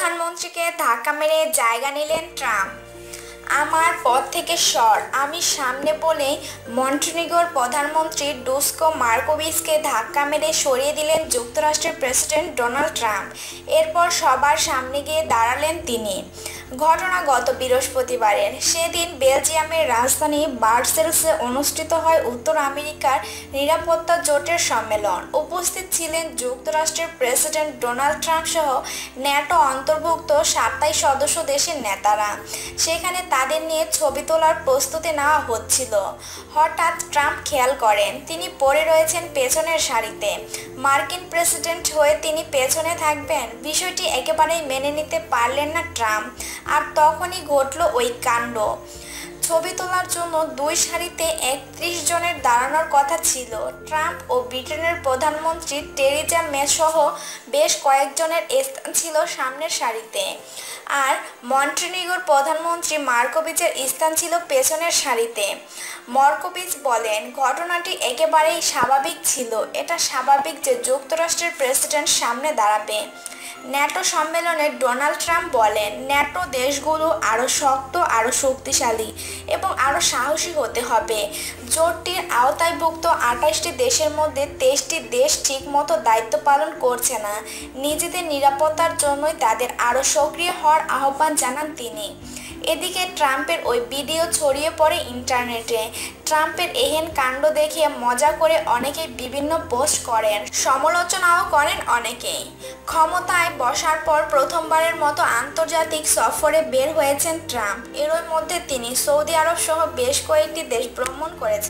প্রধানমন্ত্রীকে ধাক্কা মেরে জায়গা নিলেন ট্রাম্প। আমার পথ থেকে সর। আমি সামনে বলে মন্টেনিগোর প্রধানমন্ত্রী ডুস্কো মার্কোভিসকে ধাক্কা মেরে সরিয়ে দিলেন যুক্তরাষ্ট্রের প্রেসিডেন্ট ডোনাল্ড ট্রাম্প। এরপর সবার সামনে গিয়ে দাঁড়ালেন তিনি। ঘটনা গত বৃহস্পতিবারের। সেদিন বেলজিয়ামের রাজধানী বার্সেলসে অনুষ্ঠিত হয় উত্তর আমেরিকার নিরাপত্তা জোটের সম্মেলন। উপস্থিত ছিলেন যুক্তরাষ্ট্রের প্রেসিডেন্ট ডোনাল্ড ট্রাম্প সহ ন্যাটো অন্তর্ভুক্ত সাতাইশ সদস্য দেশের নেতারা। সেখানে তাদের নিয়ে ছবি তোলার প্রস্তুতি নেওয়া হচ্ছিল। হঠাৎ ট্রাম্প খেয়াল করেন, তিনি পড়ে রয়েছেন পেছনের সারিতে। মার্কিন প্রেসিডেন্ট হয়ে তিনি পেছনে থাকবেন। বিষয়টি একেবারেই মেনে নিতে পারলেন না ট্রাম্প। আর তখনই ঘটল ওই কাণ্ড। ছবি তোলার জন্য দুই সারিতে একত্রিশ জনের দাঁড়ানোর কথা ছিল। ট্রাম্প ও ব্রিটেনের প্রধানমন্ত্রী টেরিজা মে সহ বেশ কয়েকজনের স্থান ছিল সামনের সারিতে। আর মন্টেনিগোর প্রধানমন্ত্রী মার্কোভিচের স্থান ছিল পেছনের সারিতে। মর্কোভিচ বলেন, ঘটনাটি একেবারেই স্বাভাবিক ছিল। এটা স্বাভাবিক যে যুক্তরাষ্ট্রের প্রেসিডেন্ট সামনে দাঁড়াবে। ন্যাটো সম্মেলনে ডোনাল্ড ট্রাম্প বলেন, ন্যাটো দেশগুলো আরও শক্ত আরও শক্তিশালী এবং আরও সাহসী হতে হবে। জোটটির আওতায়ভুক্ত আঠাশটি দেশের মধ্যে তেইশটি দেশ ঠিকমতো দায়িত্ব পালন করছে না। নিজেদের নিরাপত্তার জন্যই তাদের আরও সক্রিয় হওয়ার আহ্বান জানান তিনি। এদিকে ট্রাম্পের ওই ভিডিও ছড়িয়ে পড়ে ইন্টারনেটে। ট্রাম্পের এহেন কাণ্ড দেখে মজা করে অনেকেই বিভিন্ন পোস্ট করেন। সমালোচনাও করেন অনেকেই। ক্ষমতায় বসার পর প্রথমবারের মতো আন্তর্জাতিক সফরে বের হয়েছেন ট্রাম্প। এরই মধ্যে তিনি সৌদি আরব সহ বেশ কয়েকটি দেশ ভ্রমণ করেছেন।